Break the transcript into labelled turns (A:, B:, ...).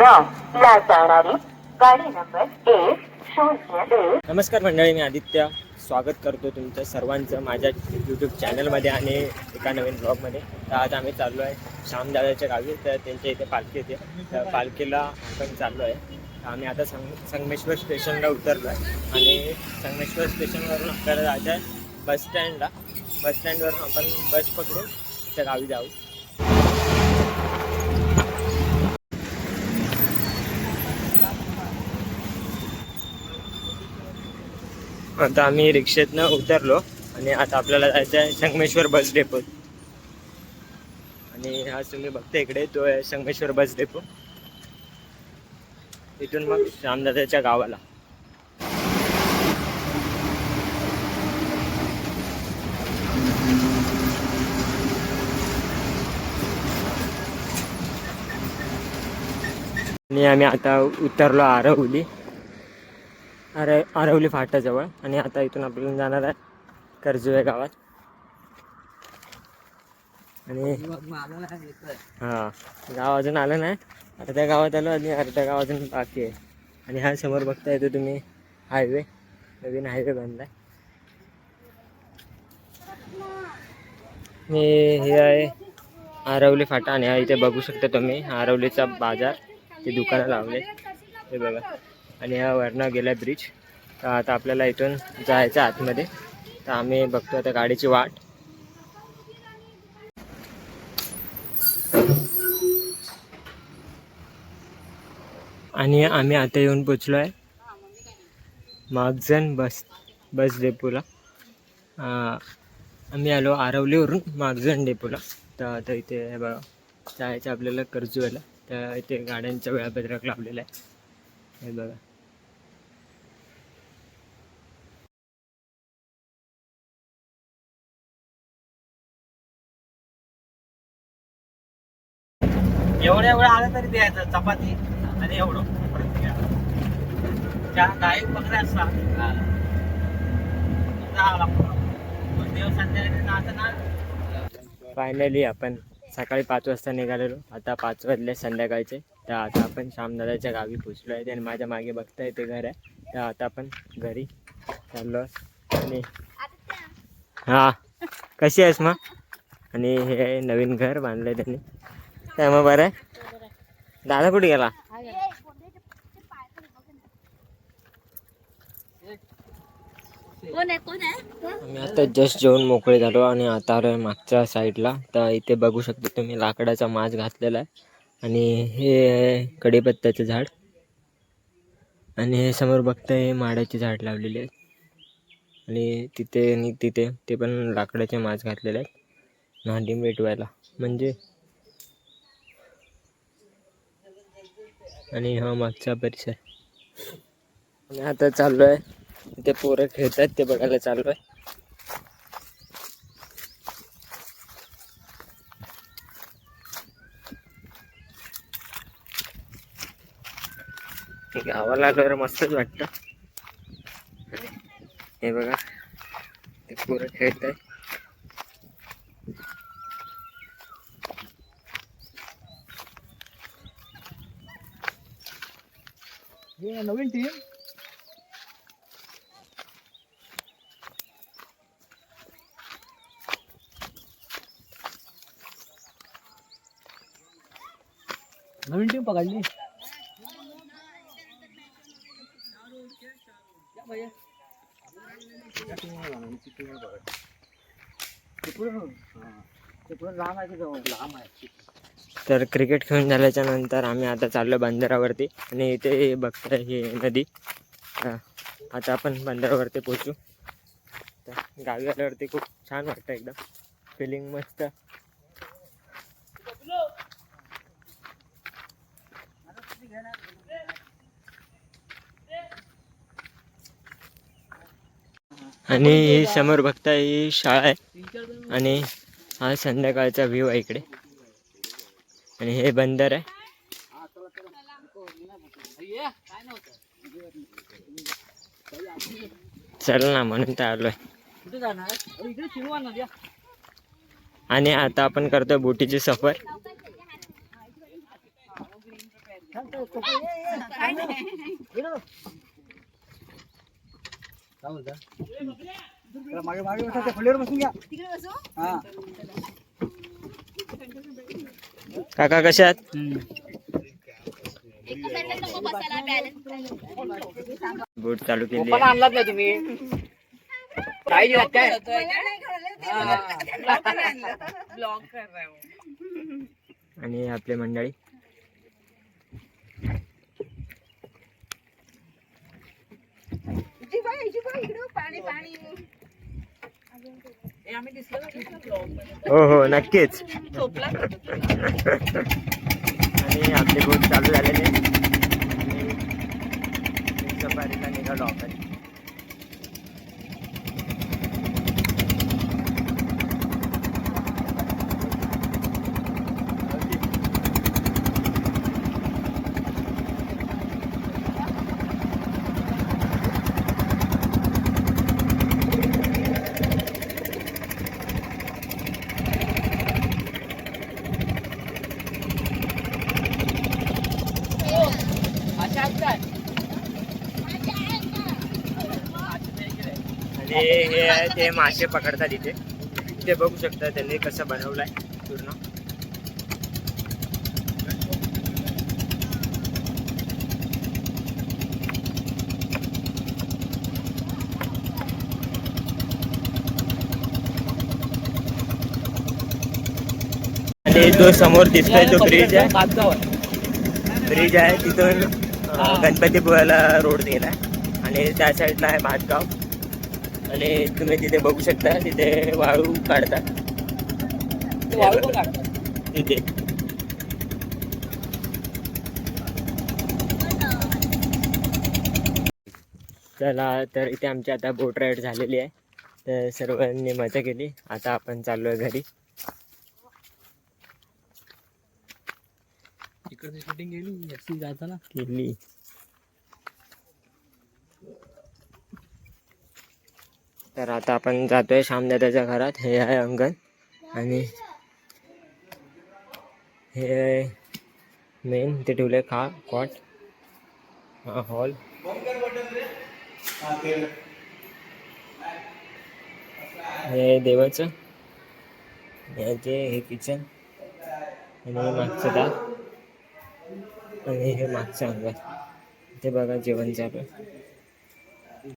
A: गाव ला जाणारी गाडी नंबर एक शून्य एक
B: नमस्कार मंडळी मी आदित्य. स्वागत करतो तुमचं सर्वांचं माझ्या यूट्यूब चॅनलमध्ये आणि एका नवीन ब्लॉगमध्ये तर आज आम्ही चाललो आहे श्यामदादाच्या गावी. तर त्यांच्या इथे पालखी येते. तर पालखीला आपण चाललो आहे. तर आम्ही आता संग संगमेश्वर स्टेशनला उतरलो आहे. आणि संगमेश्वर स्टेशनवरून आपल्याला जायचं आहे बस स्टँडला बस स्टँडवरून आपण बस पकडून त्या गावी जाऊ. आता आम्ही रिक्षेतनं उतरलो आणि आता आपल्याला जायचं आहे संगमेश्वर बस डेपो आणि हा तुम्ही बघता इकडे तो आहे संगमेश्वर बस डेपो. इथून मग श्यामदादाच्या गावाला. आणि आम्ही आता उतरलो आरवली. अरे आरवली फाटाजवळ आणि आता इथून आपल्याला जाणार आहे कर्जुवे गावात. आणि हां गाव अजून आलं नाही. अर्ध्या गावात आलो आणि अर्ध्या गाव अजून बाकी आहे. आणि हा समोर बघता येतो तुम्ही हायवे नवीन हायवे बनलाय. मी हे आहे आरवली फाटा आणि हा इथे बघू शकता तुम्ही. आरवलीचा बाजार ते दुकानं लावले हे बघा. आणि हा वरनं गेला ब्रिज तर आता आपल्याला इथून जायचं आतमध्ये. तर आम्ही बघतो आता गाडीची वाट. आणि आम्ही आता येऊन पोचलो आहे मागजन बस बस डेपोला. आम्ही आलो आरवलीवरून मागजन डेपोला. तर आता इथे हे बघा जायचं आपल्याला कर्जूला तर इथे गाड्यांचं वेळापत्रक लावलेलं आहे. हे बघा.
C: एवढं एवढं आलं तरी द्यायचं चपाती आणि एवढं. परत घ्या. त्या गायक बकऱ्या असतात दोन दिवस संध्याकाळी
B: फायनली आपण सकाळी पाच वाजता निघालेलो. आता पाच वाजले संध्याकाळचे. तर आता आपण श्यामदादाच्या गावी पोचलो आहे. आणि माझ्या मागे बघताय ते घर आहे. तर आता आपण घरी चाललो आणि हा कशी आहेस मग? आणि हे नवीन घर बांधलंय त्यांनी. काय मग बरं? आहे दादा कुठे गेला?
D: मी
B: आम्ही आता जस्ट जेवण मोकळे झालो आणि आता आलो मागच्या साईडला तर इथे बघू शकता तुम्ही लाकडाचा माज घातलेला आहे. आणि हे कढीपत्त्याचं झाड. आणि हे समोर बघता हे माडाचे झाड लावलेले आहेत आणि तिथे आणि तिथे ते पण लाकडाचे माज घातलेले आहेत. नांडी मिटवायला म्हणजे आणि हा मागचा परिसर आणि आता चाललो आहे ते पोरं खेळतात ते बघायला चालू आहे गावाला आल्यावर मस्तच वाटतं. हे बघा ते पोरं खेळत आहे
C: नवीन टीम नवीन टीम पकडली. लांब आहे जवळ? लांब आहे.
B: तर क्रिकेट खेळून झाल्याच्यानंतर आम्ही आता चाललो बंदरावरती आणि इथे बघताय ही नदी. आता आपण बंदरावरती पोचू तर गावी आल्यावरती खूप छान वाटतं एकदम. फिलिंग मस्त. आणि ही समोर बघता ही शाळा आहे. आणि हा संध्याकाळचा व्ह्यू आहे इकडे. आणि हे बंदर आहे. चल ना म्हणून तर आलोय. आणि आता आपण करतोय बोटीची सफर.
C: मागे मागे बसून घ्या. हा.
B: काका कशा आहात बोट चालू केली
C: पण आणलात नाही तुम्ही? काही काय?
B: आणि आपली मंडळी. हो हो नक्कीच. आणि आपले बोट चालू झालेले सफारीला निघालो आपण. हे हे आहे ते मासे पकडतात इथे. ते बघू शकता त्यांनी कसं बनवलंय पूर्ण. आणि जो समोर दिसतोय तो ब्रिज आहे. ब्रिज आहे तिथून गणपतीपुळ्याला रोड गेलाय. आणि त्या साईडला आहे भातगाव. आणि तुम्ही तिथे बघू शकता तिथे वाळू काढतात. तिथे. चला तर इथे आमची आता बोट राईड झालेली आहे. तर सर्वांनी मजा केली. आता आपण चाललोय घरी.
C: इकडे शूटिंग गेली जाताना?
B: केली तर आता आपण जातोय श्यामदादाच्या घरात. हे आहे अंगण. आणि हे मेन ते ठेवले खा कॉट हा हॉल हे देवाचं. याचे हे किचन आणि हे मागचं दार. आणि हे मागचं अंगण. ते बघा जेवण चालू